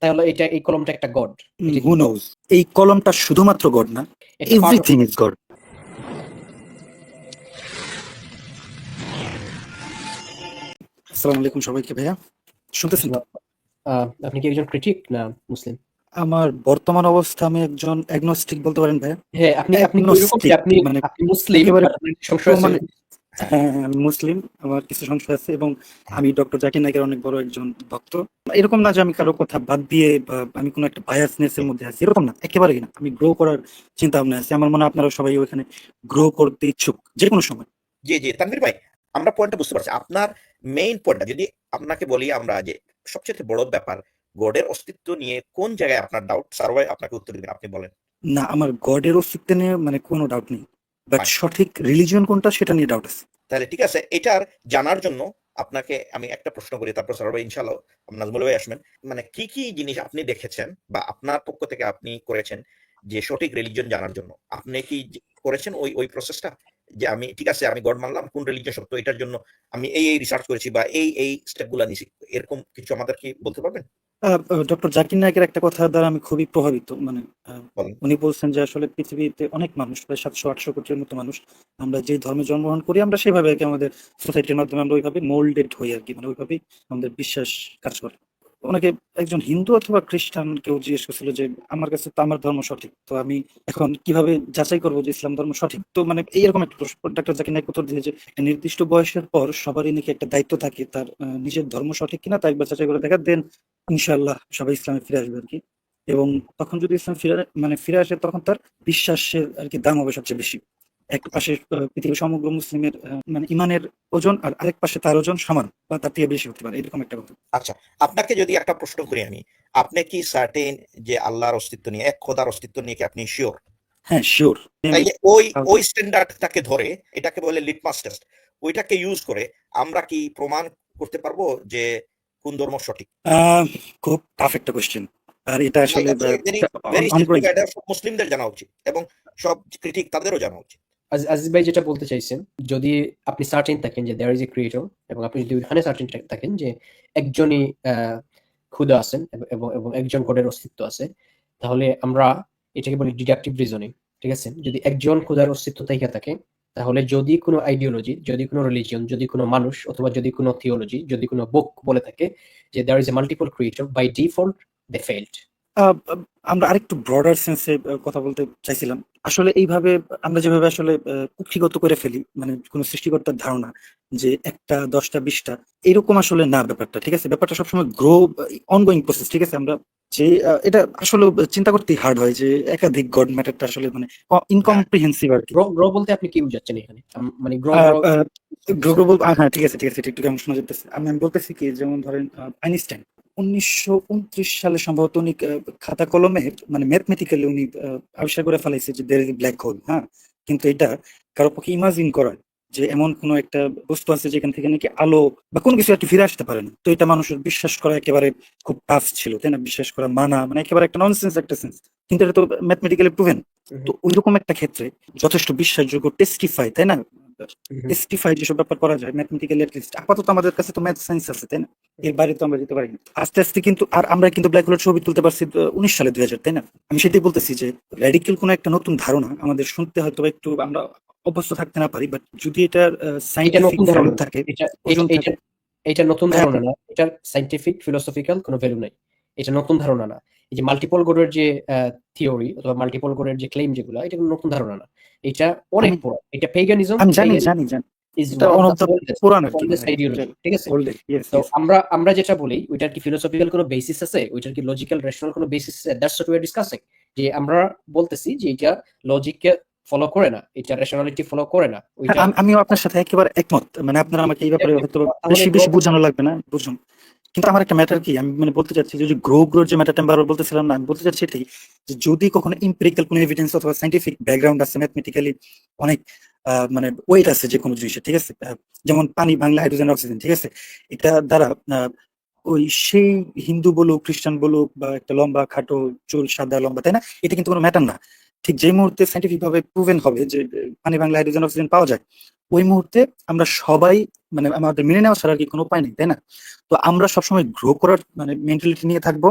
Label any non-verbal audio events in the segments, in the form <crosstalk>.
তাহলে এটা এই কলমটা একটা গড। হু নোজ এই কলমটা শুধুমাত্র গড না এভরিথিং ইজ গড আসসালামু আলাইকুম সবাইকে ভাইয়া। শুনতেছেন? আপনি কি একজন ক্রিটিক না মুসলিম? আমার বর্তমান অবস্থা আমি একজন অ্যাগনস্টিক বলতে পারেন ভাইয়া। হ্যাঁ আপনি আপনি আপনি মানে মুসলিম একেবারে হ্যাঁ আমি মুসলিম আমার কিছু সংশয় আছে এবং আমি ডক্টর জাকির নায়কের অনেক বড় একজন ভক্ত। এরকম না যে আমি কারও কথা বাদ দিয়ে বা আমি কোনো একটা বায়াসনেস এর মধ্যে আছি এরকম না একেবারেই না। আমি গ্রো করার চিন্তা ভাবনা আছে। আমার মনে হয় আপনারা সবাই ওখানে গ্রো করতে ইচ্ছুক যে কোনো সময়। জি জি। তানভীর ভাই আমরা পয়েন্টটা বুঝতে পারছি। আপনার মেইন পয়েন্টটা যদি আপনাকে বলি আমরা যে সবচেয়ে বড় ব্যাপার গডের অস্তিত্ব নিয়ে কোন জায়গায় আপনার ডাউট সার্ভাই আপনাকে উত্তর দিবেন আপনি বলেন। না আমার গডের অস্তিত্ব নিয়ে মানে কোনো ডাউট নেই। বাট সঠিক রিলিজিয়ন কোনটা সেটা নিয়ে ডাউট আছে। তাহলে ঠিক আছে এটার জানার জন্য আপনাকে আমি একটা প্রশ্ন করি তারপর সরব ইনশাল্লাহ নাজমুল ভাই আসবেন। মানে কি কি জিনিস আপনি দেখেছেন বা আপনার পক্ষ থেকে আপনি করেছেন যে সঠিক রিলিজন জানার জন্য? আপনি কি করেছেন ওই ওই প্রসেসটা যে আমি ঠিক আছে আমি গড মানলাম কোন রিলিজন সত্য এটার জন্য আমি এই এই রিসার্চ করেছি বা এই এই স্টেপগুলো নিছি। এরকম কিছু আমাদের কি বলতে পারবেন? ডক্টর জাকির নায়কের একটা কথা দ্বারা আমি খুবই প্রভাবিত মানে উনি বলছেন যে আসলে পৃথিবীতে অনেক মানুষ প্রায় সাতশো আটশো কোটির মতো মানুষ আমরা যে ধর্মে জন্মগ্রহণ করি আমরা সেভাবে আর কি আমাদের সোসাইটির মাধ্যমে আমরা ওইভাবে মোল্ডেড হই আর কি মানে ওইভাবেই আমাদের বিশ্বাস কাজ করে। ওনাকে একজন হিন্দু অথবা খ্রিস্টান কেউ জিজ্ঞেস করছিল যে, আমার কাছে তো আমার ধর্ম সঠিক, তো আমি এখন কীভাবে যাচাই করব যে ইসলাম ধর্ম সঠিক? তো মানে এইরকম একটা প্রশ্ন, ডাক্তার জাকির নায়ক উত্তর দিলে যে, নির্দিষ্ট বয়সের পর সবারই নাকি একটা দায়িত্ব থাকে, তার নিজের ধর্ম সঠিক কিনা তা একবার যাচাই করে দেখা, দেন ইনশাল্লাহ সবাই ইসলামে ফিরে আসবে আর কি এবং তখন যদি ইসলাম ফিরে মানে ফিরে আসে, তখন তার বিশ্বাসের আর কি দাম হবে সবচেয়ে বেশি। এক পাশে পৃথিবীর সমগ্র মুসলিমের মানে ইমানের ওজন আর আরেক পাশে তার ওজন সমান বা তার থেকে বেশি হতে পারে এরকম একটা কথা। আচ্ছা আপনাকে যদি একটা প্রশ্ন করি আমি আপনি কি সার্টেন যে আল্লাহর অস্তিত্ব নিয়ে এক খোদার অস্তিত্ব নিয়ে কি আপনি শিওর হ্যাঁ শিওর ওই হ্যাঁ। ওই স্ট্যান্ডার্ডটাকে ধরে এটাকে বলে লিটমাস টেস্ট ওইটাকে ইউজ করে আমরা কি প্রমাণ করতে পারব যে কোন ধর্ম সঠিক? খুব টাফ একটা কোয়েশ্চেন আর এটা আসলে মুসলিমদের জানা উচিত এবং সব ক্রিটিক তাদেরও জানা উচিত। আজিজ ভাই যেটা বলতে চাইছেন, যদি আপনি সার্টেন থাকেন যে দেয়ার ইজ এ ক্রিয়েটর এবং আপনি যদি ওইখানে সার্টেন থাকেন যে একজনই ক্ষুদা আছেন এবং- এবং একজন গডের অস্তিত্ব আছে, তাহলে আমরা এটাকে বলি ডিডাকটিভ রিজনিং ঠিক আছে? যদি একজন ক্ষুদার অস্তিত্ব থেকে থাকে, তাহলে যদি কোনো আইডিওলজি যদি কোনো রিলিজিয়ন যদি কোনো মানুষ অথবা যদি কোনো থিওলজি যদি কোনো বুক বলে থাকে যে there is a multiple creator by default they failed আমরা আরেকটু ব্রডার সেন্সে কথা বলতে চাইছিলাম। আসলে এইভাবে আমরা যেভাবে আসলে কুক্ষিগত করে ফেলি মানে কোনো সৃষ্টিকর্তার ধারণা যে একটা দশটা বিশটা এরকম আসলে না ব্যাপারটা ঠিক আছে? ব্যাপারটা সবসময় গ্রো অনগোয়িং প্রসেস ঠিক আছে? আমরা যে এটা আসলে চিন্তা করতেই হার্ড হয় যে একাধিক গড ম্যাটারটা আসলে মানে ইনকম্প্রিহেন্সিভ আর কি। গ্রো বলতে আপনি কি বুঝাচ্ছেন এখানে? মানে গ্রো গ্রো গ্রো বল- হ্যাঁ ঠিক আছে ঠিক আছে একটু কেমন শোনা যেতেছে আমি বলতেছি কি যেমন ধরেন আইনস্টাইন উনিশশো উনত্রিশ সালে সম্ভবত উনি খাতা কলমে মানে ম্যাথমেটিক্যালি উনি আবিষ্কার করে ফেলাইছে যে দের ব্ল্যাক হোল হ্যাঁ? কিন্তু এটা কারও পক্ষে ইমাজিন করা যে এমন কোনো একটা বস্তু আছে যেখান থেকে নাকি আলো বা কোনো কিছু একটা ফিরে আসতে পারে না। তো এটা মানুষের বিশ্বাস করা একেবারে খুব টাফ ছিল, তাই না? বিশ্বাস করা মানা মানে একেবারে একটা ননসেন্স একটা সেন্স কিন্তু এটা তো ম্যাথমেটিক্যালি প্রুভেন তো ওইরকম একটা ক্ষেত্রে যথেষ্ট বিশ্বাসযোগ্য টেস্টিফাই তাই না? টেস্টিফাই যেসব ব্যাপার করা যায় ম্যাথমেটিক্যালি লিস্ট আপাতত আমাদের কাছে তো ম্যাথ সায়েন্স আছে তাই না? এর বাইরে তো আমরা যেতে পারি না আস্তে আস্তে কিন্তু আর আমরা কিন্তু ব্ল্যাক হোলের ছবি তুলতে পারছি উনিশ সালে দুই হাজার তাই না? আমি সেটাই বলতেছি যে র্যাডিক্যাল কোনো একটা নতুন ধারণা আমাদের শুনতে হয়তো একটু আমরা অভ্যস্ত থাকতে না পারি বাট যদি এটার এটা সাইন্টিফিক থাকে এটা এটা- এটা এটা নতুন হ্যাঁ। ধারণা না। এটার সাইন্টিফিক ফিলোসফিক্যাল কোনো ভ্যালু নাই। এটা নতুন ধারণা না। এই যে মাল্টিপল গোডের যে থিওরি অথবা মাল্টিপল গোডের যে ক্লেম যেগুলো এটা কোনো নতুন ধারণা না। এটা অনেক পুরো এটা পেগানিজম আমি জানি জানি জানি. আমরা আমরা যেটা বলি ওইটার কি ফিলোসফিক্যাল কোনো বেসিস আছে? ওইটার কি লজিক্যাল রেশনাল কোনো বেসিস আছে? That's what we are discussing যে আমরা বলতেছি যে এটা লজিককে ফলো করে না এটা রেশনালিটি ফলো করে না। হ্যাঁ, আমি- আমিও আপনার সাথে একেবারে একমত। মানে আপনারা আমাকে এই ব্যাপারে হয়তো বেশি বেশি বোঝানো লাগবে না বুঝুন। কিন্তু আমার একটা ম্যাটার কি? আমি মানে বলতে চাচ্ছি যে গ্রো গ্রোর যে ম্যাটারটা আমি বারবার বলতেছিলাম না, আমি বলতে চাচ্ছি এটাই যে, যদি কখনো ইম্পেরিক্যাল কোনো এভিডেন্স অথবা সাইন্টিফিক ব্যাকগ্রাউন্ড আছে ম্যাথমেটিক্যালি অনেক মানে ওয়েট আছে যে কোনো জিনিসের, ঠিক আছে? যেমন পানি, বাংলা হাইড্রোজেন অক্সিজেন ঠিক আছে? এটা দ্বারা ওই সেই হিন্দু বলুক, খ্রিস্টান বলুক বা একটা লম্বা, খাটো, চুল, সাদা, লম্বা, তাই না? এটা কিন্তু কোনো ম্যাটার না। ঠিক যে মুহূর্তে সাইন্টিফিক ভাবে প্রুভেন হবে যে পানি, বাংলা হাইড্রোজেন অক্সিজেন পাওয়া যায় ওই মুহূর্তে আমরা সবাই মানে আমাদের মেনে নেওয়া ছাড়া আর কি কোনো উপায় নেই, তাই না তো আমরা সবসময় গ্রো করার মানে মেন্টালিটি নিয়ে থাকব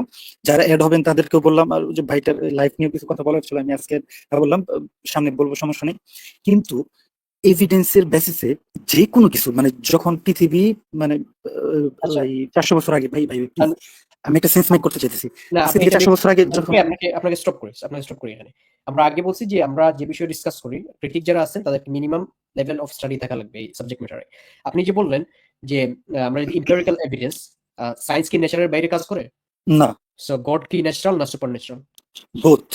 যারা অ্যাড হবেন তাদেরকেও বললাম, আর যে ভাইটার লাইফ নিয়ে কিছু কথা বলার ছিল, আমি আজকে বললাম, সামনে বলব, সমস্যা নেই কিন্তু এভিডেন্সের বেসিসে যে কোনো কিছু মানে যখন পৃথিবী মানে। চারশো বছর আগে, ভাই ভাই আমি একটা সেন্স মেক করতে চাইতেছি। বছর আগে আপনাকে আপনাকে স্টপ করি আপনাকে স্টপ করি এখানে। আমরা আগে বলছি যে আমরা যে বিষয়ে ডিসকাস করি ক্রিটিক যারা আছেন তাদেরকে মিনিমাম লেভেল অফ স্টাডি থাকা লাগবে এই সাবজেক্ট ম্যাটারে আপনি যে বললেন যে আমরা যদি ইম্পেরিক্যাল এভিডেন্স সায়েন্স কি নেচারের বাইরে কাজ করে? না। সো গড কি ন্যাচারাল না সুপার ন্যাচারাল বোথ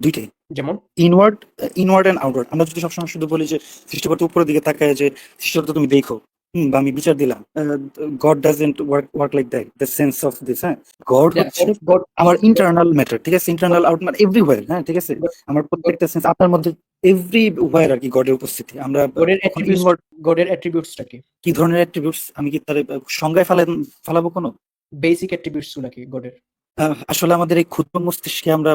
দুইটাই। যেমন? ইনওয়ার্ড ইনওয়ার্ড এন্ড আউটওয়ার্ড আমরা যদি সবসময় শুধু বলি যে সৃষ্টিকর্তা উপরের দিকে তাকায় যে সৃষ্টিকর্তা তুমি দেখো হুম বা আমি বিচার দিলাম। God doesn't work work like that the sense of this হ্যাঁ? গড হচ্ছে গড আমার ইন্টারনাল ম্যাটার ঠিক আছে? ইন্টারনাল আউট মানে এভরিওয়্যার হ্যাঁ ঠিক আছে? আমার প্রত্যেকটা সেন্স আপনার মধ্যে এভরিওয়্যার আর কি গডের উপস্থিতি। আমরা গডের অ্যাট্রিবিউটস গডের অ্যাট্রিবিউটসটা কি? কি ধরনের অ্যাট্রিবিউটস আমি কি তার সংজ্ঞায় ফেলা ফেলাবো কোনো? বেসিক অ্যাট্রিবিউটস নাকি গডের আহ, আসলে আমাদের এই ক্ষুদ্র মস্তিষ্কে আমরা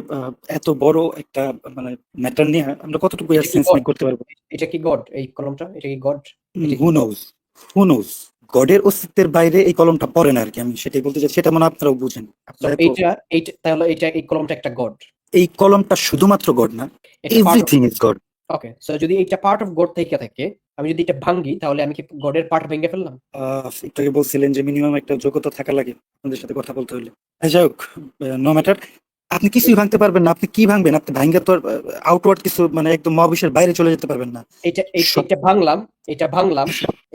এত বড় একটা মানে ম্যাটার নিয়ে আমরা কতটুকু সেন্স করতে পারব? এটা কি গড এই কলমটা? এটা কি গড কি- হু নোজ হু নোজ গডের অস্তিত্বের বাইরে এই কলমটা পড়ে না আর কি আমি সেটাই বলতে চাই সেটা মানে আপনারাও বুঝেন। এইটা এইটা তাহলে এটা এই কলমটা একটা গড। এই কলমটা শুধুমাত্র গড না everything is God okay so যদি এটা পার্ট অফ গড থেকে থাকে আমি যদি এটা ভাঙি তাহলে আমি কি গডের পার্ট ভেঙে ফেললাম? একটু আগে বলছিলেন যে মিনিমাম একটা যোগ্যতা থাকা লাগে আপনাদের সাথে কথা বলতে হলে। আহ, যাই হোক নো ম্যাটার আপনি কিছুই ভাঙতে পারবেন না আপনি কি ভাঙবেন? আপনি ভাঙ্গে তো আউটওয়ার্ড কিছু মানে একদম মহাবিশ্বের বাইরে চলে যেতে পারবেন না। এটা এটা ভাঙলাম এটা ভাঙলাম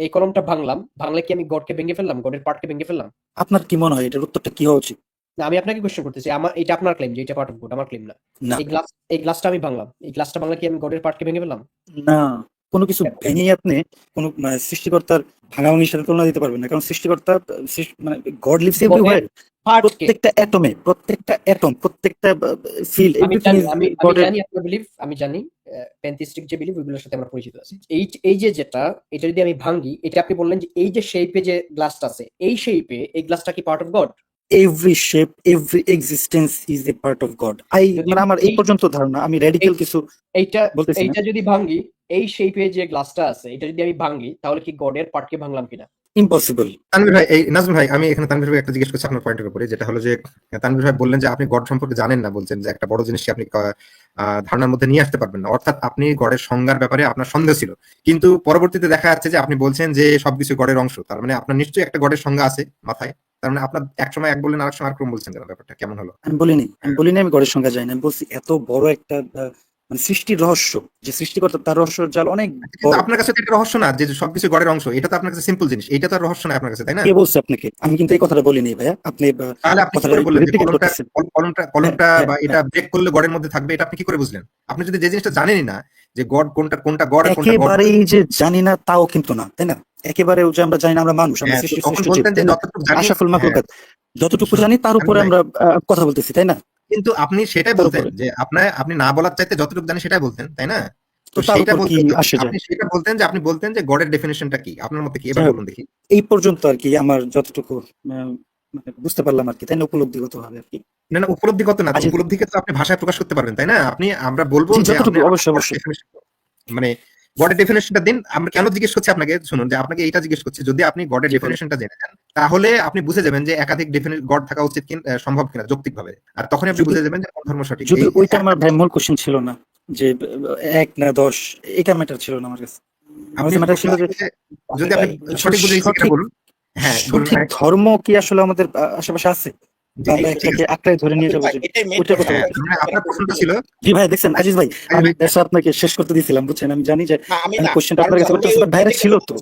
এই কলমটা ভাঙলাম ভাঙলে কি আমি গডকে ভেঙে ফেললাম গডের পার্টকে ভেঙে ফেললাম? আপনার কি মনে হয়? এটার উত্তরটা কি হওয়া উচিত? না আমি আপনাকে কোশ্চেন করতেছি আমার এটা আপনার ক্লেম যে এটা পার্ট অফ গড আমার ক্লেম না। এই গ্লাস এই গ্লাসটা আমি ভাঙলাম এই গ্লাসটা ভাঙলে কি আমি গডের পার্টকে ভেঙে ফেললাম? না কোনো কিছু ভেঙে আপনি কোনো মানে, সৃষ্টিকর্তার ভাঙাভাঙির সাথে তুলনা দিতে পারবেন না কারণ সৃষ্টিকর্তা মানে গড লিভস এভরিওয়্যার প্রত্যেকটা অ্যাটমে প্রত্যেকটা অ্যাটম প্রত্যেকটা ফিল্ড আমি জানি আমি আমি জানি আপনার বিলিভ আমি জানি প্যান্থিস্টিক যে বিলিভ ওইগুলোর সাথে আমরা পরিচিত আছি। এই এই যে যেটা এটা যদি আমি ভাঙি এটা আপনি বললেন যে এই যে শেপে যে গ্লাসটা আছে এই শেপে এই গ্লাসটা কি part of God every shape every existence is a part of God I মানে আমার এই পর্যন্ত ধারণা আমি রেডিক্যাল কিছু এইটা। এইটা যদি ভাঙি এই শেপে যে গ্লাসটা আছে এটা যদি আমি ভাঙি তাহলে কি গডের পার্টকে ভাঙলাম কিনা? ইম্পসিবল তানভীর ভাই এই নাজমুল ভাই আমি এখানে তানভীর ভাই একটা জিজ্ঞেস করছি আপনার পয়েন্টের উপরে যেটা হলো যে তানভীর ভাই বললেন যে আপনি গড সম্পর্কে জানেন না বলছেন যে একটা বড় জিনিসকে আপনি ধারণার মধ্যে নিয়ে আসতে পারবেন না। অর্থাৎ আপনি গডের সংজ্ঞার ব্যাপারে আপনার সন্দেহ ছিল। কিন্তু পরবর্তীতে দেখা যাচ্ছে যে আপনি বলছেন যে সবকিছু গডের অংশ। তার মানে আপনার নিশ্চয়ই একটা গডের সংজ্ঞা আছে মাথায়। তার মানে আপনার এক সময় এক বললেন আরেক সময় আরেক রকম বলছেন ব্যাপারটা। কেমন হলো? আমি বলিনি আমি বলিনি আমি গডের সংখ্যা যাই না। আমি বলছি এত বড় একটা মানে সৃষ্টির রহস্য যে সৃষ্টিকর্তা তার রহস্যের জাল অনেক আপনার কাছে তো একটা রহস্য না যে সবকিছু গডের অংশ এটা তো আপনার কাছে সিম্পল জিনিস এটা তো রহস্য না আপনার কাছে তাই না? কে বলছে আপনাকে? আমি কিন্তু এই কথাটা বলিনি ভাইয়া আপনি তাহলে আপনি কি করে বললেন কলমটা কলমটা কলমটা হ্যাঁ, বা হ্যাঁ, এটা ব্রেক করলে গডের মধ্যে থাকবে এটা আপনি কি করে বুঝলেন? আপনি যদি যে জিনিসটা জানেনই না যে গড কোনটা কোনটা গড আর কোনটা গড একেবারেই যে জানি না তাও কিন্তু না তাই না? একেবারে যে আমরা জানি না আমরা মানুষ আমরা হ্যাঁ, সৃষ্টি সৃষ্টি? যতটুকু জানি আশাফুল হ্যাঁ, মাকলুকাত যতটুকু জানি তার উপরে আমরা কথা বলতেছি তাই না? কিন্তু আপনি সেটাই বলতেন যে আপনার আপনি না বলার চাইতে যতটুকু জানি সেটাই বলতেন তাই না? তো সেটা বলতেন আসে আপনি সেটা বলতেন যে আপনি বলতেন যে গডের ডেফিনেশনটা কি? আপনার মতে কি? এবার। বলুন দেখি। এই পর্যন্ত আর কি আমার যতটুকু মানে বুঝতে পারলাম আর কি তাই না? উপলব্ধিগত ভাবে আর কি। না না উপলব্ধিগত না আচ্ছা। উপলব্ধিকে তো আপনি ভাষায় প্রকাশ করতে পারবেন তাই না? আপনি আমরা বলব যে অবশ্যই, অবশ্যই। মানে গডের ডেফিনেশনটা দিন। আমরা কেন জিজ্ঞেস করছি আপনাকে? শুনুন যে আপনাকে এটা জিজ্ঞেস করছি যদি আপনি গডের। ডেফিনেশনটা জেনে যান তাহলে আপনি বুঝে যাবেন যে একাধিক ডেফিনেট গড থাকা উচিত কিনা সম্ভব কিনা যৌক্তিক ভাবে আর তখন আপনি বুঝে যাবেন যে কোন ধর্ম সঠিক। যদি ওইটা আমার মূল কোশ্চেন ছিল না যে এক না দশ এটা ম্যাটার ছিল না আমার কাছে। আমার আপনি ম্যাটার ছিল যে যদি আপনি সঠিক বুঝে বলুন। হ্যাঁ সঠিক ধর্ম কি আসলে আমাদের আশেপাশে আছে? আমরা একটাকে আঁকড়ায় ধরে নিয়ে যাব যে এটাই main ওইটার কথা প্রশ্ন। মানে আপনার প্রশ্নটা ছিল? জি ভাই দেখছেন আজিজ ভাই আমি আপনাকে শেষ করতে দিয়েছিলাম বুঝছেন? আমি জানি যে। কোশ্চেনটা আপনার কাছে ছিল তো।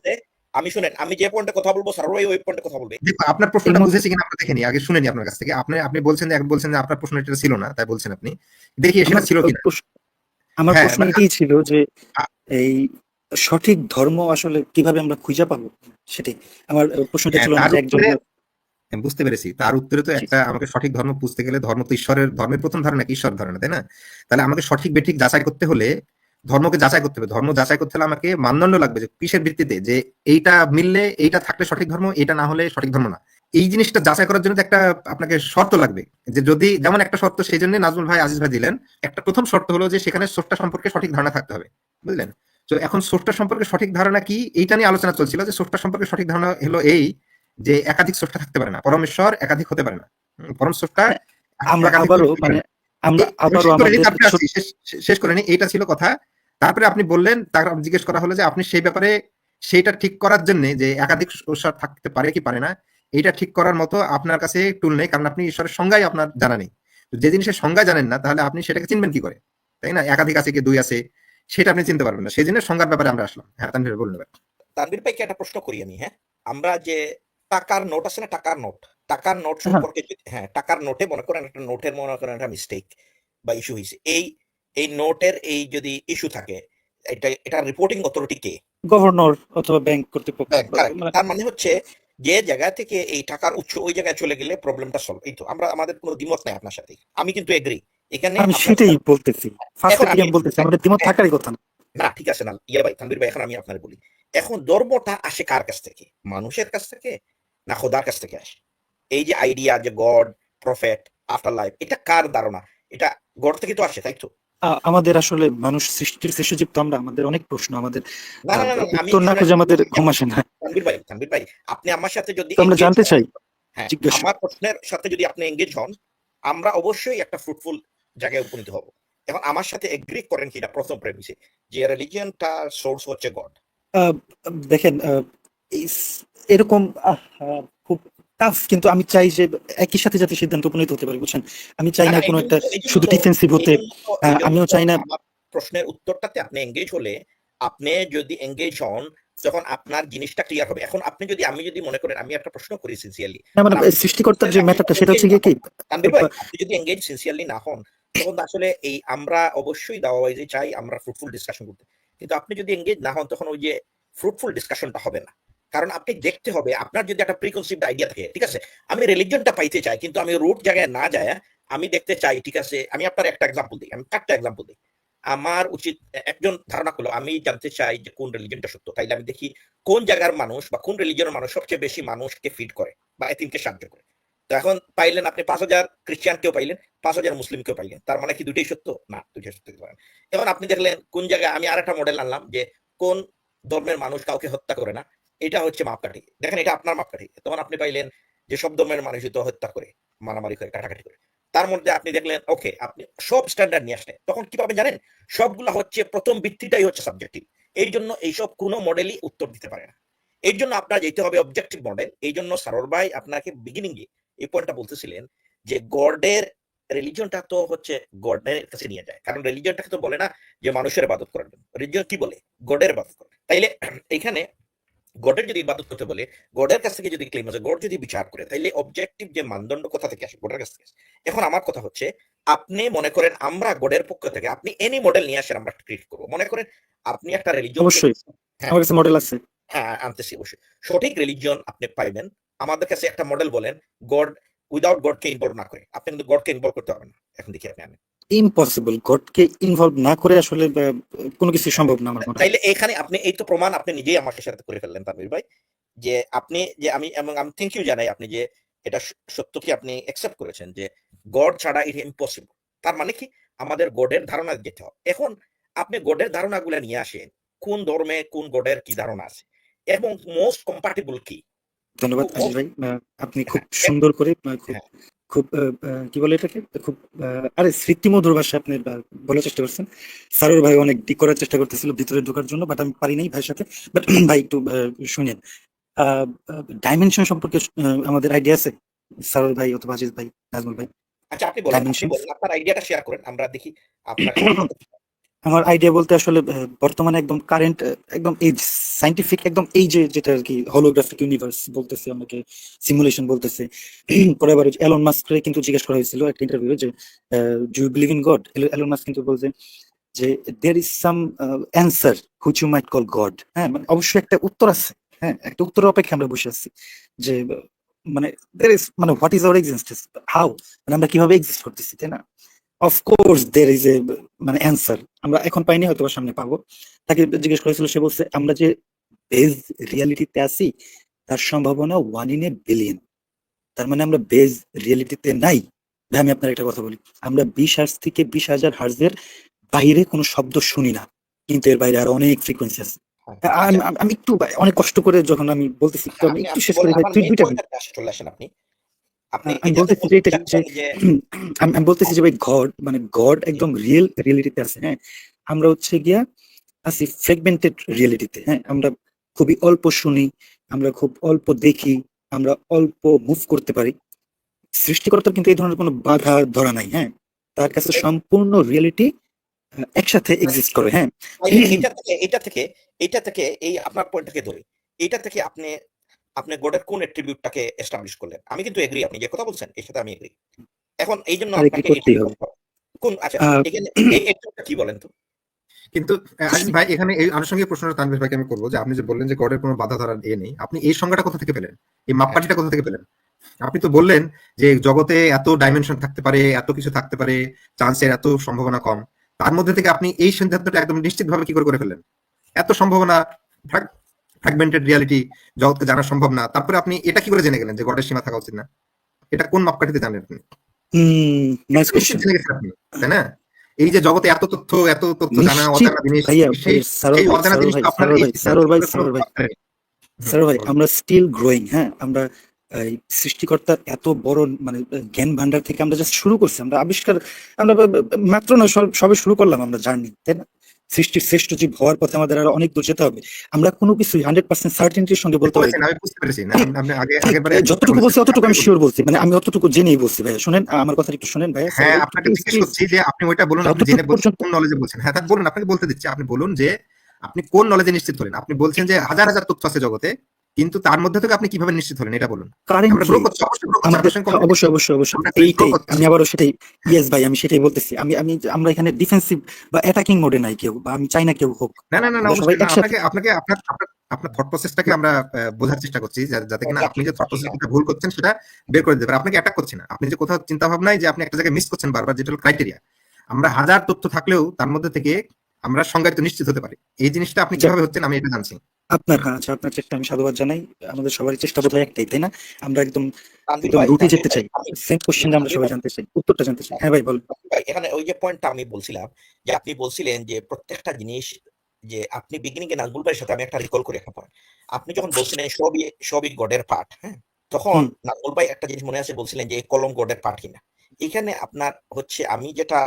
শুনেন আমি যে পয়েন্টে কথা বলব সারোয়ার ওই পয়েন্টে কথা বলবে। আপনার প্রশ্নটা বুঝেছি কিনা আমরা দেখেনি আগে শুনেনি আপনার কাছ থেকে। আপনি আপনি বলছেন যে এক বলছেন যে আপনার প্রশ্ন এটা ছিল না তাই বলছেন আপনি। দেখি সেটা ছিল কিনা? আমার হ্যাঁ, প্রশ্ন মানে- এটাই ছিল যে এই সঠিক ধর্ম আসলে কীভাবে আমরা খুঁজে পাবো? সেটাই। আমার প্রশ্নটা হ্যাঁ, ছিল না একজন আমি বুঝতে পেরেছি। তার উত্তরে তো একটা আমাকে সঠিক ধর্ম বুঝতে গেলে ধর্ম তো ঈশ্বরের ধর্মের প্রথম ধারণা কি ঈশ্বর ধারণা তাই না? তাহলে আমাকে সঠিক বেঠিক যাচাই করতে হলে ধর্মকে যাচাই করতে হবে। ধর্ম যাচাই করতে হলে আমাকে মানদণ্ড লাগবে যে কিসের ভিত্তিতে? যে এইটা মিললে এইটা থাকলে সঠিক ধর্ম এইটা না হলে সঠিক ধর্ম না। এই জিনিসটা যাচাই করার জন্য একটা আপনাকে শর্ত লাগবে। যে যদি যেমন একটা শর্ত সেই জন্য নাজমুল ভাই আজিজ ভাই দিলেন একটা প্রথম শর্ত হলো যে সেখানে স্রষ্টা সম্পর্কে সঠিক ধারণা থাকতে হবে। বুঝলেন? তো এখন সোর্সটা সম্পর্কে সঠিক ধারণা কি? এইটা নিয়ে আলোচনা চলছিল যে সোর্সটা সম্পর্কে সঠিক ধারণা হলো এই যে একাধিক সোর্সটা থাকতে পারে না পরমেশ্বর একাধিক হতে পারে না। পরম সোর্সটা আমরা আবারও মানে আমরা আবারও শেষ করে নিই এইটা ছিল কথা। তারপরে আপনি বললেন তার জিজ্ঞেস করা হলো যে আপনি সেই ব্যাপারে সেইটা ঠিক করার জন্য যে একাধিক ঈশ্বর থাকতে পারে কি পারে না এইটা ঠিক করার মতো আপনার কাছে টুল নেই কারণ আপনি ঈশ্বরের সংজ্ঞাই আপনার জানা নেই। যে জিনিসের সংজ্ঞা জানেন না তাহলে আপনি সেটাকে চিনবেন কি করে? তাই না? একাধিক আছে কি দুই আছে সেটা আপনি চিনতে পারবেন না। সেই জন্য সংজ্ঞার ব্যাপারে আমরা আসলাম। হ্যাঁ তানভীর বলুন। তানভীর ভাইকে একটা প্রশ্ন করি আমি হ্যাঁ? আমরা যে টাকার নোট আছে না টাকার নোট টাকার নোট হ্যাঁ। সম্পর্কে হ্যাঁ টাকার নোটে মনে করেন একটা নোটের মনে করেন একটা মিস্টেক বা ইস্যু হয়েছে এই এই নোটের এই যদি ইস্যু থাকে এটা এটা রিপোর্টিং অথরিটি কে? গভর্নর অথবা ব্যাংক কর্তৃপক্ষ. মানে তার মানে হচ্ছে যে জায়গা থেকে এই টাকার উৎস ওই জায়গায় চলে গেলে প্রবলেমটা সলভ এই তো আমরা আমাদের কোনো দ্বিমত নাই আপনার সাথে। আমি কিন্তু এগ্রি এখানে আমি সেটাই বলতেছি। ফার্স্ট থেকে আমি- বলতেছি আমাদের দ্বিমত হ্যাঁ। থাকারই কথা না। না ঠিক আছে না। ইয়ে ভাই তানভীর ভাই এখন আমি আপনার বলি। এখন ধর্মটা আসে কার কাছ থেকে? মানুষের কাছ থেকে না খোদার কাছ থেকে আসে। এই যে আইডিয়া যে গড প্রফেট আফটার লাইফ এটা কার ধারণা? এটা গড থেকে তো আসে তাই তো? আমাদের আসলে মানুষ সৃষ্টির শিশুজীব তো আমরা আমাদের অনেক প্রশ্ন আমাদের উত্তর না খুঁজে আমাদের ঘুম আসে না। তানভীর ভাই তানভীর ভাই আপনি আমার সাথে যদি আমরা জানতে চাই হ্যাঁ আমার প্রশ্নের সাথে যদি আপনি এঙ্গেজ হন আমরা অবশ্যই একটা ফ্রুটফুল জায়গায় উপনীত হব। এখন আমার সাথে এগ্রি করেন কিনা প্রথম প্রেমিসে যে রিলিজিয়নটা সোর্স হচ্ছে গড দেখেন এরকম খুব টাফ কিন্তু আমি চাই যে একই সাথে যাতে সিদ্ধান্ত উপনীত হতে পারি বুঝছেন? আমি চাই না কোনো একটা শুধু ডিফেন্সিভ হতে আমিও চাই না প্রশ্নের উত্তরটাতে আপনি এঙ্গেজ হলে আপনি যদি এঙ্গেজ হন তখন আপনার জিনিসটা ক্লিয়ার হবে। এখন আপনি যদি আমি যদি মনে করেন আমি একটা প্রশ্ন করি সিনসিয়ারলি না, মানে সৃষ্টিকর্তার যে ম্যাটারটা সেটা হচ্ছে কি? আপনি যদি এঙ্গেজ সিনসিয়ারলি না হন তখন আসলে এই আমরা অবশ্যই দাওয়াইজে চাই আমরা ফ্রুটফুল ডিসকাশন করতে। কিন্তু আপনি যদি এঙ্গেজ না হন তখন ওই যে ফ্রুটফুল ডিসকাশনটা হবে না। কারণ আপনি দেখতে হবে, আপনার যদি একটা প্রিকনসিভড আইডিয়া থাকে, ঠিক আছে? আমি রিলিজনটা পাইতে চাই, কিন্তু আমি রুট জায়গায় না যায়, আমি দেখতে চাই, ঠিক আছে? আমি আপনার একটা এক্সাম্পল দিই, আমি একটা এক্সাম্পল দিই। আমার উচিত একজন ধারণা করল আমি জানতে চাই যে কোন রিলিজনটা সত্য, তাইলে আমি দেখি কোন জায়গার মানুষ বা কোন রিলিজনের মানুষ সবচেয়ে বেশি মানুষকে ফিড করে বা এতিমকে সাহায্য করে। তো এখন পাইলেন আপনি পাঁচ হাজার খ্রিস্টান খ্রিস্টানকেও পাইলেন, পাঁচ হাজার মুসলিমকেও পাইলেন, তার মানে কি দুটোই সত্য? না দুটোই সত্য। এখন আপনি দেখলেন কোন জায়গায় আমি আর একটা মডেল আনলাম যে কোন ধর্মের মানুষ কাউকে হত্যা করে না এটা হচ্ছে মাপকাঠি। দেখেন এটা আপনার মাপকাঠি। তখন আপনি পাইলেন যে সব ধর্মের মানুষই তো হত্যা করে, মারামারি করে, কাটাকাটি করে। তার মধ্যে আপনি দেখলেন ওকে আপনি সব স্ট্যান্ডার্ড নিয়ে আসলেন। তখন কি পাবেন জানেন? সবগুলা হচ্ছে প্রথম ভিত্তিটাই হচ্ছে সাবজেক্টিভ এই জন্য এইসব কোনো মডেলই উত্তর দিতে পারে না। এই জন্য আপনার যেতে হবে অবজেক্টিভ মডেল এই জন্য সারোর ভাই আপনাকে বিগিনিং এ এই পয়েন্টটা বলতেছিলেন যে গডের রিলিজনটা তো হচ্ছে গডের কাছে নিয়ে যায়। কারণ রিলিজনটাকে তো বলে না যে মানুষের ইবাদত করার জন্য। রিলিজন কি বলে? গডের বাদত করে। তাইলে এখানে গডের যদি ইবাদত করতে বলে গডের কাছ থেকে যদি ক্লেম আছে গড যদি বিচার করে তাইলে অবজেক্টিভ যে মানদণ্ড কোথা থেকে আসে গডের কাছ থেকে এখন আমার কথা হচ্ছে আপনি মনে করেন আমরা গডের পক্ষ থেকে আপনি এনি মডেল নিয়ে আসেন আমরা ক্রিয়েট করব। মনে করেন আপনি একটা রিলিজন অবশ্যই। হ্যাঁ। আমার কাছে মডেল আছে। হ্যাঁ আনতেছি অবশ্যই। সঠিক রিলিজিয়ন আপনি পাইবেন। আমাদের কাছে একটা মডেল বলেন গড উইদাউট গডকে ইনভলভ না করে। আপনি কিন্তু গডকে ইনভলভ করতে পারবেন না। এখন দেখি আপনি আনেন। ইম্পসিবল গডকে ইনভলভ না করে আসলে কোনো কিছু সম্ভব না আমার মনে হয়। তাইলে এখানে আপনি এই তো প্রমাণ আপনি নিজেই আমাকে সাথে করে ফেললেন তামির ভাই যে আপনি যে আমি এবং আমি থ্যাংক ইউ জানাই আপনি যে এটা স- সত্য কি আপনি অ্যাকসেপ্ট করেছেন যে গড ছাড়া ইট ইম্পসিবল তার মানে কি? আমাদের গডের ধারণা যেতে হবে। এখন আপনি গডের ধারণাগুলো নিয়ে আসেন কোন ধর্মে কোন গডের কি ধারণা আছে? এবং মোস্ট কম্পার্টেবল কি? ধন্যবাদ ভাই আপনি খুব সুন্দর করে খুব হ্যাঁ। খুব কি বলে এটাকে? খুব আরে স্মৃতিমধুর ভাষা আপনি বলার চেষ্টা করছেন। সারোর ভাই অনেক ডিক করার চেষ্টা করতেছিল ভিতরে ঢোকার জন্য বাট আমি পারি নাই ভাইয়ের সাথে। বাট <clears throat> ভাই একটু আহ, শুনেন। ডাইমেনশন সম্পর্কে আমাদের আইডিয়া আছে? সারোর ভাই অথবা আজিজ ভাই নাজমুল ভাই। আচ্ছা আপনি? বলেন আপনার আইডিয়াটা শেয়ার করেন আমরা দেখি আপনার <clears throat> আমার আইডিয়া বলতে আসলে বর্তমানে একদম কারেন্ট একদম এই সাইন্টিফিক একদম এই যে যেটা আর কি হলোগ্রাফিক ইউনিভার্স বলতেছে আমাকে সিমুলেশন বলতেছে। <clears throat> পরে আবার এলন মাস্করে কিন্তু জিজ্ঞেস করা হয়েছিল একটা ইন্টারভিউ যে do you believe in God Elon Musk কিন্তু বলছে যে there is some answer which you might call God হ্যাঁ মানে অবশ্যই একটা উত্তর আছে। হ্যাঁ একটা উত্তরের অপেক্ষা আমরা বসে আছি যে মানে দের ইজ মানে what is our existence how মানে আমরা কীভাবে এক্সিস্ট করতেছি, তাই না? অফকোর্স দের ইজ এ মানে অ্যান্সার আমরা এখন পাইনি হয়তো সামনে পাবো। তাকে জিজ্ঞেস করেছিল সে বলছে আমরা যে বেজ রিয়ালিটিতে আছি তার সম্ভাবনা ওয়ান ইন এ বিলিয়ন তার মানে আমরা বেজ রিয়ালিটিতে নাই। আমি আপনার একটা কথা বলি। আমরা বিশ হার্স থেকে বিশ হাজার হার্জের বাইরে কোনো শব্দ শুনি না। কিন্তু এর বাইরে আরও অনেক ফ্রিকোয়েন্সি আছে। হ্যাঁ, আমি একটু অনেক কষ্ট করে যখন আমি বলতেছি একটু আপনি- একটু শেষ করে দুইটা আপনি। আপনি বলতেছি যে <clears throat> আমি বলতেছি যে ভাই গড মানে গড একদম রিয়েল রিয়েলিটিতে আছে হ্যাঁ? আমরা হচ্ছে গিয়া আছি ফ্রেগমেন্টেড রিয়েলিটিতে হ্যাঁ? আমরা খুবই অল্প শুনি আমরা খুব অল্প দেখি আমরা অল্প মুভ করতে পারি। সৃষ্টিকর্তার কিন্তু এই ধরনের কোনো বাধা ধরা নাই হ্যাঁ? তার কাছে সম্পূর্ণ রিয়েলিটি একসাথে এক্সিস্ট করে হ্যাঁ? এটা থেকে এটা থেকে এটা থেকে এই আপনার পয়েন্টটাকে ধরি। এটা থেকে আপনি আপনি গোডের কোন এট্রিবিউটটাকে এস্টাবলিশ করলেন? আমি কিন্তু এগ্রি আপনি যে কথা বলছেন এর সাথে আমি এগ্রি এখন এই জন্য আপনাকে। কোন আচ্ছা এখানে এই কি বলেন তো? কিন্তু ভাই এখানে এই আনুষঙ্গিক প্রশ্নটা তানভীর ভাইকে আমি করব যে আপনি যে বললেন যে গডের কোনো বাধা ধরার এ নেই আপনি এই সংজ্ঞাটা কোথা থেকে পেলেন? এই মাপকাঠিটা কোথা থেকে পেলেন? আপনি তো বললেন যে জগতে এত ডাইমেনশন থাকতে পারে এত কিছু থাকতে পারে চান্সের এত সম্ভাবনা কম। তার মধ্যে থেকে আপনি এই সিদ্ধান্তটা একদম নিশ্চিতভাবে কি করে করে ফেললেন? এত সম্ভাবনা ফ্র্যাগমেন্টেড রিয়ালিটি জগৎকে জানা সম্ভব না। তারপরে আপনি এটা কি করে জেনে গেলেন যে গডের সীমা থাকা উচিত না? এটা কোন মাপকাঠিতে জানেন আপনি? তাই না? এই যে জগতে এত তথ্য এত তথ্য জানা অজানা জিনিস সেই অজানা আপনার স্যার ভাই আমরা স্টিল গ্রোয়িং হ্যাঁ? আমরা এই সৃষ্টিকর্তার এত বড় মানে জ্ঞান ভান্ডার থেকে আমরা জাস্ট শুরু করছি। আমরা আবিষ্কার আমরা মাত্র না সবে শুরু করলাম আমরা জার্নি তাই না? সৃষ্টির শ্রেষ্ঠ জীব হওয়ার পথে আমাদের আরও অনেক দূর যেতে হবে। আমরা কোনো কিছু হান্ড্রেড পার্সেন্ট সার্টেনিটির সঙ্গে বলতে পারি যতটুকু বলছি। অতটুকু আমি শিওর বলছি। মানে আমি অতটুকু জেনেই বলছি ভাইয়া। শুনেন আমার কথা একটু শুনেন ভাইয়া। হ্যাঁ আপনাকে জিজ্ঞেস করছি যে আপনি ওইটা বলুন আপনি জেনে বলছেন কোন নলেজে বলছেন? হ্যাঁ বলুন আপনাকে বলতে দিচ্ছি। আপনি বলুন যে আপনি কোন নলেজে নিশ্চিত হলেন? আপনি বলছেন যে হাজার হাজার তথ্য আছে জগতে কিন্তু তার মধ্যে থেকে আপনি কীভাবে নিশ্চিত হলেন? এটা বলুন। অবশ্যই অবশ্যই অবশ্যই এইটাই আমি আবারও সেটাই ইয়েস ভাই আমি সেটাই বলতেছি। আমি আমি আমরা এখানে ডিফেন্সিভ বা অ্যাটাকিং মোডে নাই কেউ বা আমি চাই না কেউ হোক। না না না আপনাকে আপনাকে আপনার আপনার থট প্রসেসটাকে আমরা বোঝার চেষ্টা করছি যাতে কিনা আপনি যে থট প্রসেসটা ভুল করছেন সেটা বের করে দিতে পারে আপনাকে অ্যাটাক করছি না। আপনি যে কোথাও চিন্তা ভাবনায় যে আপনি একটা জায়গায় মিস করছেন বারবার যেটা হলো ক্রাইটেরিয়া আমরা হাজার তথ্য থাকলেও তার মধ্যে থেকে আমরা সংজ্ঞায়িত নিশ্চিত হতে পারি। এই জিনিসটা আপনি কীভাবে হচ্ছেন আমি এটা জানছি। আপনার হ্যাঁ আচ্ছা আপনার চেষ্টা আমি সাধুবাদ জানাই। আমাদের সবারই চেষ্টা বোধ হয় একটাই তাই না? আমরা একদম একদম রুটে যেতে চাই। আমি- সেম কোশ্চেন আমরা সবাই জানতে চাই উত্তরটা জানতে চাই। হ্যাঁ ভাই বল। এখানে ওই যে পয়েন্টটা আমি বলছিলাম যে আপনি বলছিলেন যে প্রত্যেকটা জিনিস যে আপনি বিগিনিং এ নাজমুল ভাইয়ের সাথে আমি একটা রিকল করে একটা। আপনি যখন বলছিলেন সবই সবই গডের পার্ট হ্যাঁ? তখন হুম। নাজমুল ভাই একটা জিনিস মনে আছে বলছিলেন যে এই কলম গডের পার্ট কিনা। এখানে আপনার হচ্ছে আমি যেটা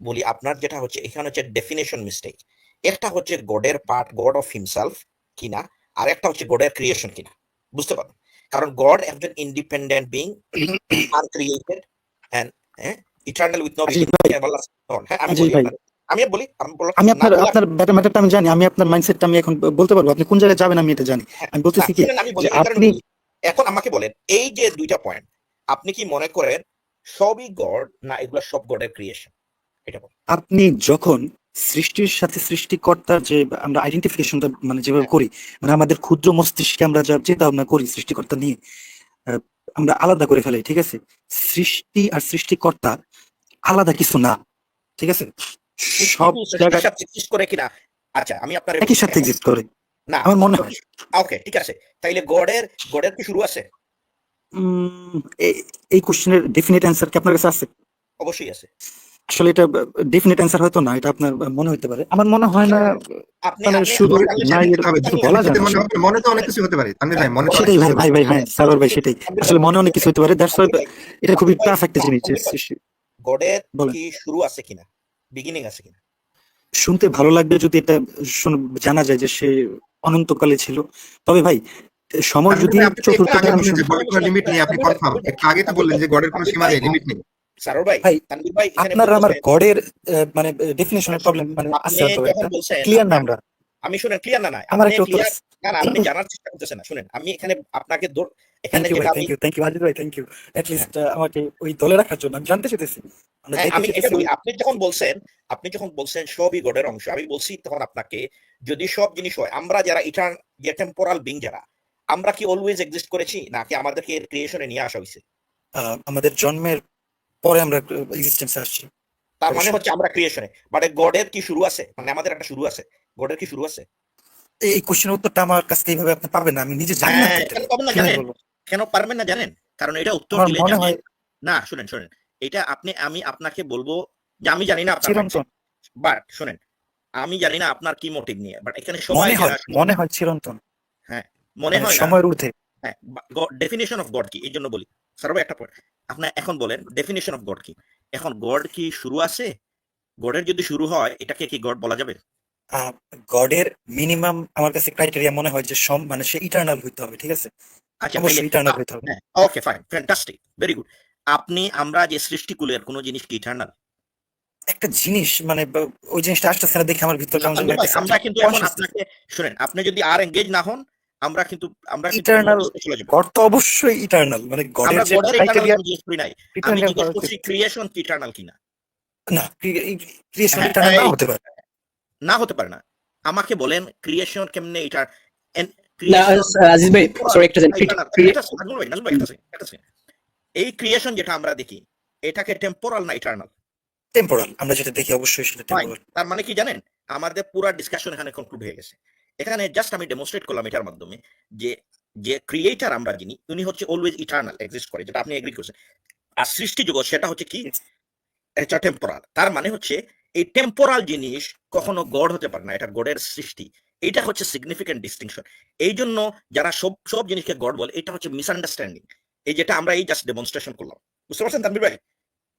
বলি আপনার যেটা হচ্ছে এখানে হচ্ছে ডেফিনেশন মিস্টেক একটা হচ্ছে গডের পার্ট গড অফ হিমসেলফ কিনা আর একটা হচ্ছে গডের ক্রিয়েশন কিনা বুঝতে পারবেন কারণ গড একজন independent being R created and eternal with no হ্যাঁ আমি বলি আমি বলি আমি আপনার আপনার ম্যাটারটা আমি জানি আমি আপনার মাইন্ডসেটটা আমি এখন বলতে পারব আপনি কোন জায়গায় যাবেন আমি এটা জানি। আমি বলতেছি কি আপনি এখন আমাকে বলেন এই যে দুইটা পয়েন্ট আপনি কি মনে করেন সবই গড না এগুলো সব গডের ক্রিয়েশন এটা আপনি যখন সৃষ্টির সাথে সৃষ্টিকর্তার যে আমরা আইডেন্টিফিকেশনটা মানে যেভাবে। করি মানে আমাদের ক্ষুদ্র মস্তিষ্কে আমরা যা চিন্তা ভাবনা করি সৃষ্টিকর্তা নিয়ে আমরা আলাদা করে ফেলাই ঠিক আছে? সৃষ্টি আর সৃষ্টিকর্তা আলাদা কিছু না ঠিক আছে? সব জায়গায় এক্সিস্ট করে কিনা? আচ্ছা আমি আপনার একই সাথে এক্সিস্ট করে। না আমার মনে হয়। ওকে ঠিক আছে। তাইলে গডের গডের কি শুরু আছে? উম, এই- এই কোশ্চেনের ডেফিনিট অ্যান্সার কি আপনার কাছে আছে? অবশ্যই আছে। আসলে এটা ডেফিনিট অ্যান্সার হয়তো না এটা আপনার মনে হতে পারে। আমার মনে হয় না মানে শুধু বলা যায় মনে তো অনেক কিছু হতে পারে ভাই মনে সেটাই ভাই ভাই ভাই হ্যাঁ সারোর ভাই সেটাই। আসলে মনে অনেক কিছু হতে পারে দ্যাটস ওয়াই এটা খুবই টাফ একটা জিনিস গডের কি শুরু আছে কিনা? বিগিনিং আছে কিনা? শুনতে ভালো লাগবে যদি এটা শুন- জানা যায় যে সে অনন্তকালে ছিল। তবে ভাই সময় যদি আপনি তো চতুর্থ লিমিট নেই আপনি কনফার্ম একটু আগে তো বললেন যে গডের কোনো সীমা নেই লিমিট নেই। সারোর ভাই ভাই, তানভীর ভাই এখানে আপনার আমার গডের মানে ডেফিনেশনের প্রবলেম মানে আপনি আছে তো যখন বলছেন ক্লিয়ার না আমি শুনেন ক্লিয়ার না না আমার আপনি একটা উত্তর clear- আছে। না না আপনি <coughs> জানার চেষ্টা করতেছেন না শুনেন আমি এখানে আপনাকে এখানে থ্যাংক ইউ যেটা আমি থ্যাংক ইউ আজিজ ভাই থ্যাংক ইউ লিস্ট আমাকে ওই দলে রাখার জন্য আমি জানতে চাইতেছি। হ্যাঁ, আমি আপনি যখন বলছেন আপনি যখন বলছেন সবই গডের অংশ আমি বলছি তখন আপনাকে যদি সব জিনিস হয় আমরা যারা ইটার্ন যে টেম্পোরাল বিং যারা আমরা কি অলওয়েজ এক্সিস্ট করেছি? নাকি আমাদেরকে ক্রিয়েশনে নিয়ে আসা হয়েছে আমাদের জন্মের পরে আমরা এক্সিস্টেন্সে আসছি। তার মানে হচ্ছে আমরা ক্রিয়েশনে বাট গডের কি শুরু আছে? মানে আমাদের একটা শুরু আছে। গডের কি শুরু আছে? এই- কোশ্চেনের উত্তরটা আমার কাছ থেকে এইভাবে আপনি পাবেন না। আমি নিজে জানি না হ্যাঁ, কেন পারবেন না জানেন? কারণ এটা উত্তর দিলে না শুনেন শুনেন। এটা আপনি আমি আপনাকে বলব যে আমি জানি না আপনার বাট শুনেন আমি জানি না আপনার কি মোটিভ নিয়ে। বাট এখানে সময় মনে হয় মনে হয় চিরন্তন মনে মানে হয় সময়ের ঊর্ধ্বে। হ্যাঁ ডেফিনেশন অফ গড কি? এই জন্য বলি। সার্ভে একটা পয়েন্ট আপনার এখন বলেন ডেফিনেশন অফ গড কি? এখন গড কি শুরু আছে? গডের যদি শুরু হয় এটাকে কি গড বলা যাবে? গডের মিনিমাম আমার কাছে ক্রাইটেরিয়া মনে হয় যে সম মানে সে ইটার্নাল হইতে হবে ঠিক আছে? আচ্ছা ইটার্নাল হইতে হবে। Okay fine fantastic very good আপনি আমরা যে সৃষ্টিকুলের কোনো জিনিস কি ইটার্নাল একটা জিনিস মানে ওই জিনিসটা আসতেছে না দেখে আমার ভিতর আমরা কিন্তু এখন আপনাকে শুনেন আপনি যদি আর এঙ্গেজ না হন আমরা কিন্তু আমরা যাব। গড তো অবশ্যই ইটার্নাল মানে গডের যে ক্রাইটেরিয়া জিজ্ঞেস করি নাই। আমি জিজ্ঞেস করছি ক্রিয়েশন কি ইটার্নাল কিনা? না ক্রিয়েশন হ্যাঁ, ইটার্নাল না এই- হতে পারে। না হতে পারে না। আমাকে বলেন ক্রিয়েশন কেমনে এটা আজিজ ভাই সরি একটা second, cre- cre- এই ক্রিয়েশন যেটা আমরা দেখি এটাকে টেম্পোরাল না ইটার্নাল টেম্পোরাল আমরা যেটা দেখি অবশ্যই সেটা টেম্পোরাল তার মানে কি জানেন? আমাদের পুরো ডিসকাশন এখানে কনক্লুড হয়ে গেছে। এখানে জাস্ট আমি ডেমনস্ট্রেট করলাম এটার মাধ্যমে যে যে ক্রিয়েটার আমরা যিনি উনি হচ্ছে অলওয়েজ ইটার্নাল এক্সিস্ট করে যেটা আপনি এগ্রি করছেন। আর সৃষ্টি জগৎ সেটা হচ্ছে কি? এটা টেম্পোরাল তার মানে হচ্ছে এই টেম্পোরাল জিনিস কখনো গড হতে পারে না এটা গডের সৃষ্টি। এইটা হচ্ছে সিগনিফিকেন্ট ডিস্টিংশন এই জন্য যারা সব সব জিনিসকে গড বলে এটা হচ্ছে মিসআন্ডারস্ট্যান্ডিং এই যেটা আমরা এই জাস্ট ডেমনস্ট্রেশন করলাম। বুঝতে পারছেন তানভীর ভাই?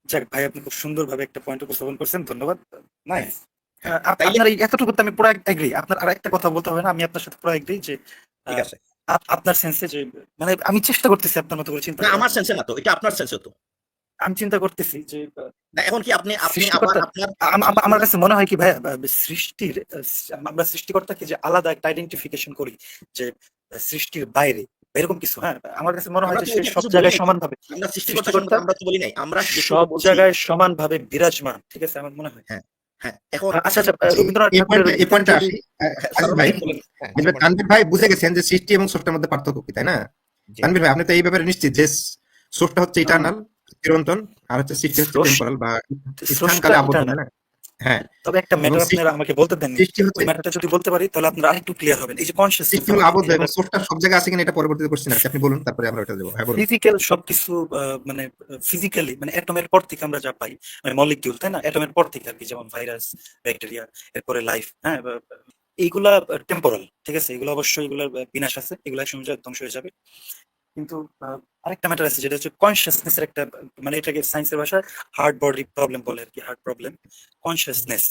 যাক ভাই আপনি খুব সুন্দরভাবে একটা পয়েন্ট উপস্থাপন করছেন ধন্যবাদ। নাইস আপনার এতটুকু আমি পুরো এগ্রি আপনার আর একটা কথা বলতে হবে না আমি আপনার সাথে পুরো এগ্রি যে ঠিক আছে। আপনার সেন্সে যে মানে আমি চেষ্টা করতেছি আপনার মতো করে চিন্তা আমার সেন্সে না তো এটা আপনার সেন্সে তো। আমি চিন্তা করতেছি যে এখন কি আপনি আপনি আমার কাছে মনে হয় কি ভাই সৃষ্টির আমরা সৃষ্টিকর্তাকে যে আলাদা একটা আইডেন্টিফিকেশন করি যে সৃষ্টির বাইরে এরকম কিছু হ্যাঁ? আমার কাছে মনে হয় যে সব জায়গায়। সমানভাবে। আমরা সৃষ্টিকর্তা আমরা তো বলি নাই। আমরা সব জায়গায় সমানভাবে বিরাজমান ঠিক আছে? আমার মনে হয়। হ্যাঁ। হ্যাঁ, ভাই। হ্যাঁ, বুঝে গেছেন যে সৃষ্টি এবং স্রষ্টার মধ্যে পার্থক্য কি তাই না। তানভীর ভাই আপনি তো এই ব্যাপারে নিশ্চিত যে স্রষ্টা হচ্ছে ইটার্নাল চিরন্তন আর হচ্ছে সৃষ্টি হচ্ছে টেম্পোরাল বা স্থানকালে আবদ্ধ না? হ্যাঁ। তবে একটা ম্যাটার আপনারা আমাকে বলতে দেন সৃষ্টি হচ্ছে ম্যাটারটা যদি বলতে পারি তাহলে আপনারা আরেকটু ক্লিয়ার হবেন। এই যে কনসিয়াস সৃষ্টি হলো আবদ্ধ এবং স্রষ্টা সব জায়গায় আছে কিনা এটা পরবর্তীতে কোশ্চেন আছে। আপনি বলুন তারপরে আমরা ওটা দেবো। হ্যাঁ বলুন। ফিজিক্যাল সবকিছু আহ, মানে ফিজিক্যালি মানে অ্যাটমের পর থেকে আমরা যা পাই মানে মলিকিউল তাই না? অ্যাটমের পর থেকে আর কি যেমন ভাইরাস ব্যাকটেরিয়া এরপরে লাইফ হ্যাঁ এইগুলা টেম্পোরাল ঠিক আছে? এগুলো অবশ্যই এগুলোর বিনাশ আছে। এগুলো একসময় ধ্বংস হয়ে যাবে। কিন্তু আরেকটা ম্যাটার আছে যেটা হচ্ছে কনসিয়াসনেস এর একটা মানে এটাকে সায়েন্সের ভাষায় হার্ট বডি প্রবলেম বলে আর কি হার্ট প্রবলেম কনসিয়াসনেস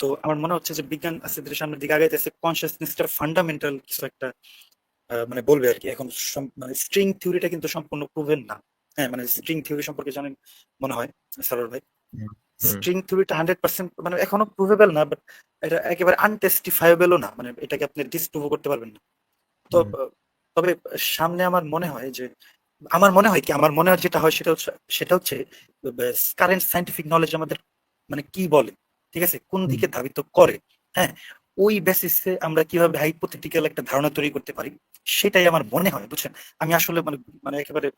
তো আমার মনে হচ্ছে যে বিজ্ঞান আস্তে ধীরে সামনের দিকে আগাইতেছে কনসিয়াসনেসটা ফান্ডামেন্টাল কিছু একটা মানে বলবে আর কি এখন মানে স্ট্রিং থিওরিটা কিন্তু সম্পূর্ণ প্রুভেন না। হ্যাঁ মানে স্ট্রিং থিওরি সম্পর্কে জানেন মনে হয় সরল ভাই? স্ট্রিং থিওরিটা হান্ড্রেড পার্সেন্ট মানে এখনও প্রুভেবল না বাট এটা একেবারে আনটেস্টিফাইবেলও না। মানে এটাকে আপনি ডিসপ্রুভ করতে পারবেন না। তো তবে সামনে আমার মনে হয় যে আমার মনে হয় কি আমার মনে হয় যেটা হয় সেটা হচ্ছে সেটা হচ্ছে কারেন্ট সাইন্টিফিক নলেজ আমাদের মানে কি বলে ঠিক আছে কোন দিকে ধাবিত করে হ্যাঁ? ওই বেসিসে আমরা কীভাবে হাইপোথেটিক্যাল একটা ধারণা তৈরি করতে পারি সেটাই আমার মনে হয় বুঝছেন? আমি আসলে মানে মানে একেবারে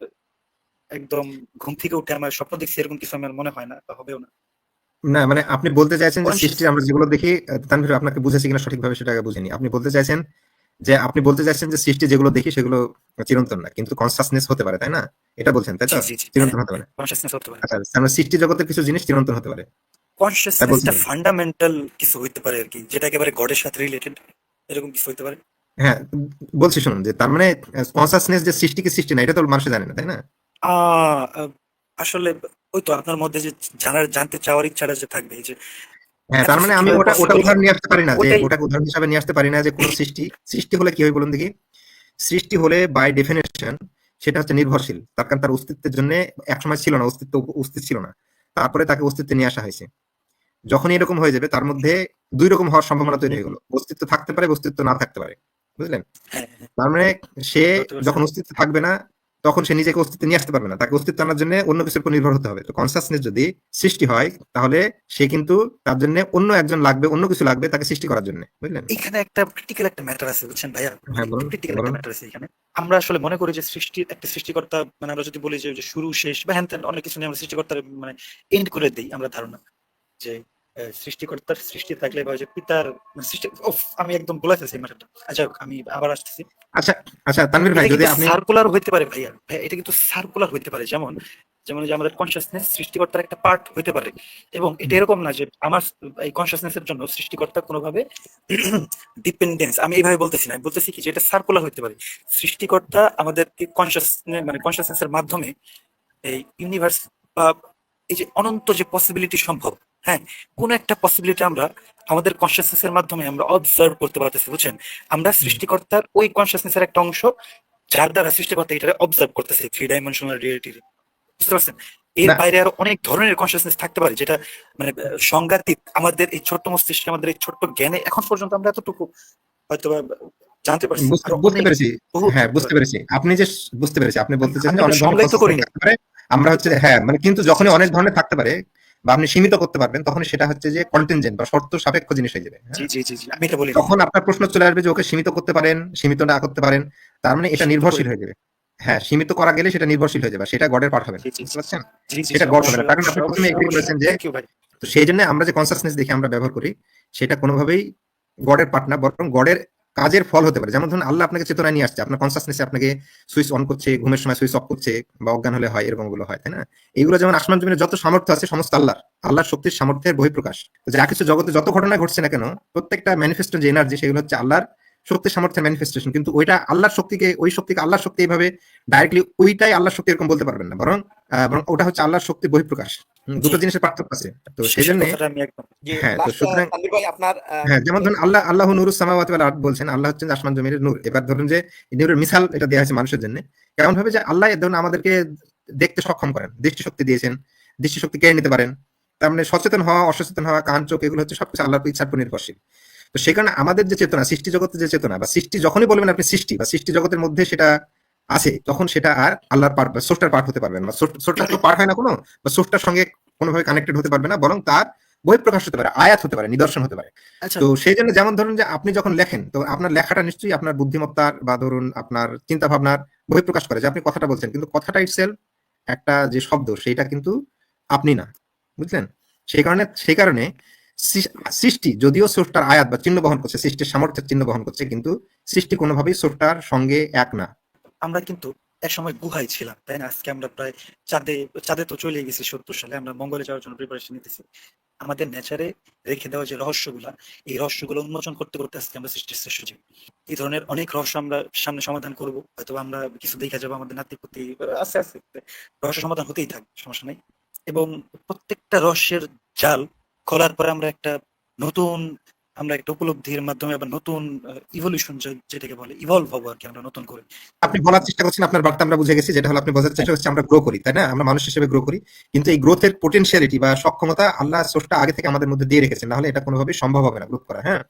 একদম ঘুম থেকে উঠে আমার স্বপ্ন দেখছি এরকম কিছু আমার মনে হয় না বা হবেও না। না মানে আপনি বলতে চাইছেন যে সৃষ্টি আমরা যেগুলো দেখি তানভীর আপনাকে বুঝেছি কিনা সঠিকভাবে সেটা বুঝিনি আপনি বলতে চাইছেন যে আপনি বলতে চাইছেন যে সৃষ্টি যেগুলো দেখি সেগুলো চিরন্তন না কিন্তু কনসাসনেস হতে পারে তাই না? এটা বলছেন তাই তো? চিরন্তন হতে পারে। আচ্ছা আমরা সৃষ্টি জগতের কিছু জিনিস চিরন্তন হতে পারে। কনসিয়াসনেসটা বলছিলাম। ফান্ডামেন্টাল কিছু হইতে পারে আর কি যেটা একেবারে গডের সাথে রিলেটেড এরকম কিছু হইতে পারে। হ্যাঁ বলছি শুনুন যে তার মানে কনসাসনেস যে সৃষ্টি কি সৃষ্টি না এটা তো মানুষ জানে না তাই না? আসলে ওই তো আপনার মধ্যে যে জানার জানতে চাওয়ার ইচ্ছাটা যে থাকবে এই যে হ্যাঁ তার মানে আমি ওটা ওটা উদাহরণ নিয়ে আসতে পারি না যে ওটাকে উদাহরণ হিসাবে নিয়ে আসতে পারি না যে কোন সৃষ্টি। সৃষ্টি হলে কি হয় বলুন দেখি? সৃষ্টি হলে বাই ডেফিনেশন সেটা হচ্ছে নির্ভরশীল। তার কারণ তার অস্তিত্বের জন্য একসময় ছিল না অস্তিত্ব অস্তিত্ব ছিল না। তারপরে তাকে অস্তিত্বে নিয়ে আসা হয়েছে। যখন এরকম হয়ে যাবে তার মধ্যে দুই রকম হওয়ার সম্ভাবনা তৈরি হয়ে গেল। অস্তিত্ব থাকতে পারে অস্তিত্ব না থাকতে পারে। বুঝলেন? হ্যাঁ, হ্যাঁ, তার মানে সে যখন অস্তিত্ব থাকবে না তখন সে নিজেকে অস্তিত্বে নিয়ে আসতে পারবে না। তাকে অস্তিত্ব আনার জন্য অন্য কিছুর উপর নির্ভর হতে হবে। তো কনসাসনেস যদি সৃষ্টি হয় তাহলে সে কিন্তু তার জন্য অন্য একজন লাগবে অন্য কিছু লাগবে তাকে সৃষ্টি করার জন্য। বুঝলেন? এখানে একটা ক্রিটিক্যাল একটা ম্যাটার আছে বুঝছেন ভাইয়া? হ্যাঁ, ক্রিটিক্যাল একটা ম্যাটার আছে এখানে। আমরা আসলে মনে করি যে সৃষ্টি একটা সৃষ্টিকর্তা মানে আমরা যদি বলি যে শুরু শেষ বা হ্যান অনেক কিছু নিয়ে আমরা সৃষ্টিকর্তার মানে এন্ড করে দিই আমরা ধারণা। যে সৃষ্টিকর্তার সৃষ্টি থাকলে বা যে পিতার মানে সৃষ্টি উফ, আমি একদম বলে ফেলছি ম্যাটারটা আচ্ছা আমি আবার আসতেছি। আচ্ছা আচ্ছা তানভীর ভাই যদি আপনি সার্কুলার হইতে পারে ভাইয়া। এটা কিন্তু সার্কুলার হইতে পারে। যেমন যেমন যে আমাদের কনসিয়াসনেস সৃষ্টিকর্তার একটা পার্ট হইতে পারে। এবং এটা এরকম না যে আমার এই কনসিয়াসনেসের জন্য সৃষ্টিকর্তা কোনোভাবে ডিপেন্ডেন্স আমি এইভাবে বলতেছি না। আমি বলতেছি কি যে এটা সার্কুলার হতে পারে। সৃষ্টিকর্তা আমাদেরকে কনসিয়াস মানে কনসিয়াসনেসের মাধ্যমে এই ইউনিভার্স বা এই যে অনন্ত যে পসিবিলিটি সম্ভব হ্যাঁ কোন একটা পসিবিলিটি আমরা আমাদের কনসিয়াসনেসের মাধ্যমে আমরা অবজার্ভ করতে পারতেছি বুঝছেন? আমরা সৃষ্টিকর্তার ওই কনসিয়াসনেসের একটা অংশ যার দ্বারা সৃষ্টিকর্তা এটা অবজার্ভ করতেছে থ্রি ডাইমেনশনাল রিয়েলিটি বুঝতে পারছেন? এর বাইরে আরও অনেক ধরনের কনসিয়াসনেস থাকতে পারে যেটা মানে সংজ্ঞাতীত আমাদের এই ছোট্ট মস্তিষ্কে আমাদের এই ছোট্ট জ্ঞানে এখন পর্যন্ত আমরা এতটুকু হয়তো জানতে পারছি। বুঝতে পেরেছি। হ্যাঁ বুঝতে পেরেছি। আপনি যে বুঝতে পেরেছি। আপনি বলতে করিনি। আমরা হচ্ছে হ্যাঁ মানে কিন্তু যখনই অনেক ধরনের থাকতে পারে বা আপনি সীমিত করতে পারবেন তখন সেটা হচ্ছে যে কন্টেনজেন্ট বা শর্ত সাপেক্ষ জিনিস হয়ে যাবে হ্যাঁ? তখন আপনার প্রশ্ন চলে আসবে যে ওকে সীমিত করতে পারেন সীমিত না করতে পারেন তার মানে এটা নির্ভরশীল হয়ে যাবে হ্যাঁ সীমিত করা গেলে সেটা নির্ভরশীল হয়ে যাবে সেটা গডের পাঠ হবে না। জি, গড় হবে না। কারণ আপনি প্রথমে অবশ্যই। করেছেন যে-। তো সেই জন্য আমরা যে কনসাসনেস দেখে আমরা ব্যবহার করি সেটা কোনোভাবেই গডের পার্ট না বরং গডের কাজের ফল হতে পারে। যেমন ধরুন, আল্লাহ আপনাকে চেতনায় নিয়ে আসছে। আপনার কনসাসনেসে আপনাকে সুইচ অন করছে, ঘুমের সময় সুইচ অফ করছে বা অজ্ঞান হলে হয়, এরকমগুলো হয়, তাই না? এইগুলো যেমন আসমান জমিনে যত সামর্থ্য আছে, সমস্ত আল্লাহর। আল্লাহর শক্তির সামর্থ্যের বহিঃপ্রকাশ। যা কিছু জগতে যত ঘটনা ঘটছে না কেন, প্রত্যেকটা ম্যানিফেস্টো যে এনার্জি সেগুলো হচ্ছে আল্লাহর শক্তির সামর্থ্যের ম্যানিফেস্টেশন কিন্তু ওইটা আল্লাহর শক্তিকে, ওই শক্তিকে আল্লাহর শক্তি এইভাবে ডাইরেক্টলি ওইটাই আল্লাহর শক্তি এরকম বলতে পারবেন না। বরং বরং ওটা হচ্ছে আল্লাহর শক্তির বহিঃপ্রকাশ। দুটো জিনিসের পার্থক্য আছে। তো সেই জন্য হ্যাঁ, তো সুতরাং- হ্যাঁ যেমন ধরুন আল্লাহ আল্লাহ নুরুস সামাওয়াতি ওয়াল আরদ বলছেন আল্লাহ হচ্ছেন আসমান জমিনের নূর। এবার ধরুন যে নূরের মিসাল এটা দেওয়া হয়েছে মানুষের জন্য। কেমন ভাবে যে আল্লাহ ধরুন আমাদেরকে দেখতে সক্ষম করেন দৃষ্টিশক্তি দিয়েছেন দৃষ্টিশক্তি কেড়ে নিতে পারেন তার মানে সচেতন হওয়া অসচেতন হওয়া কান চোখ এগুলো হচ্ছে সবকিছু আল্লাহর ইচ্ছার উপর নির্ভরশীল। তো সেই কারণে আমাদের যে চেতনা সৃষ্টি জগতের যে চেতনা বা সৃষ্টি যখনই বলবেন আপনি সৃষ্টি বা সৃষ্টি জগতের মধ্যে সেটা আছে তখন সেটা আর আল্লাহর পার্ট সোর্সটার পার্ট হতে পারবে না। সোর্সটার তো পার্ট হয় না কোনো বা সোর্সটার সঙ্গে কোনোভাবে কানেক্টেড হতে পারবে না বরং তার বহিঃপ্রকাশ হতে পারে আয়াত হতে পারে নিদর্শন হতে পারে। আচ্ছা। তো সেই জন্য যেমন ধরুন যে আপনি যখন লেখেন তো আপনার লেখাটা নিশ্চয়ই আপনার বুদ্ধিমত্তার বা ধরুন আপনার চিন্তা ভাবনার বহিঃপ্রকাশ করে যে আপনি কথাটা বলছেন। কিন্তু কথাটা ইটসেলফ একটা যে শব্দ সেইটা কিন্তু আপনি না। বুঝলেন? সেই কারণে সেই কারণে সৃষ্টি যদিও সোরটার আয়াত বা চিহ্ন বহন করছে সৃষ্টির সামর্থ্যের চিহ্ন বহন করছে কিন্তু সৃষ্টি কোনোভাবেই সোরটার সঙ্গে এক না। আমরা কিন্তু এক সময় গুহায় ছিলাম, তাই না? আজকে আমরা প্রায় চাঁদে চাঁদে তো চলে গেছি সত্তর সালে, আমরা মঙ্গলে যাওয়ার জন্য প্রিপারেশন নিতেছি। আমাদের নেচারে রেখে দেওয়া যে রহস্যগুলা, এই রহস্যগুলো উন্মোচন করতে করতে আজকে আমরা সৃষ্টির শ্রেষ্ঠ জীব এই ধরনের অনেক রহস্য আমরা সামনে সমাধান করব হয়তো আমরা কিছু দেখা যাব আমাদের নাতি পুতি আস্তে আস্তে রহস্য সমাধান হতেই থাকবে সমস্যা নেই। এবং প্রত্যেকটা রহস্যের জাল খোলার পরে আমরা একটা নতুন আমরা একটা উপলব্ধির মাধ্যমে আবার নতুন ইভলিউশন যেটাকে বলে ইভলভ হব আর কি আমরা নতুন করে। আপনি বলার চেষ্টা করছেন, আপনার বার্তা আমরা বুঝে গেছি, যেটা হলো আপনি বোঝার চেষ্টা করছেন, আমরা গ্রো করি, তাই না? আমরা মানুষ হিসেবে গ্রো করি। কিন্তু এই গ্রোথের পোটেনশিয়ালিটি বা সক্ষমতা আল্লাহ সোর্সটা আগে থেকে আমাদের মধ্যে দিয়ে রেখেছেন, নাহলে এটা কোনোভাবে সম্ভব হবে না গ্রোথ করা হ্যাঁ?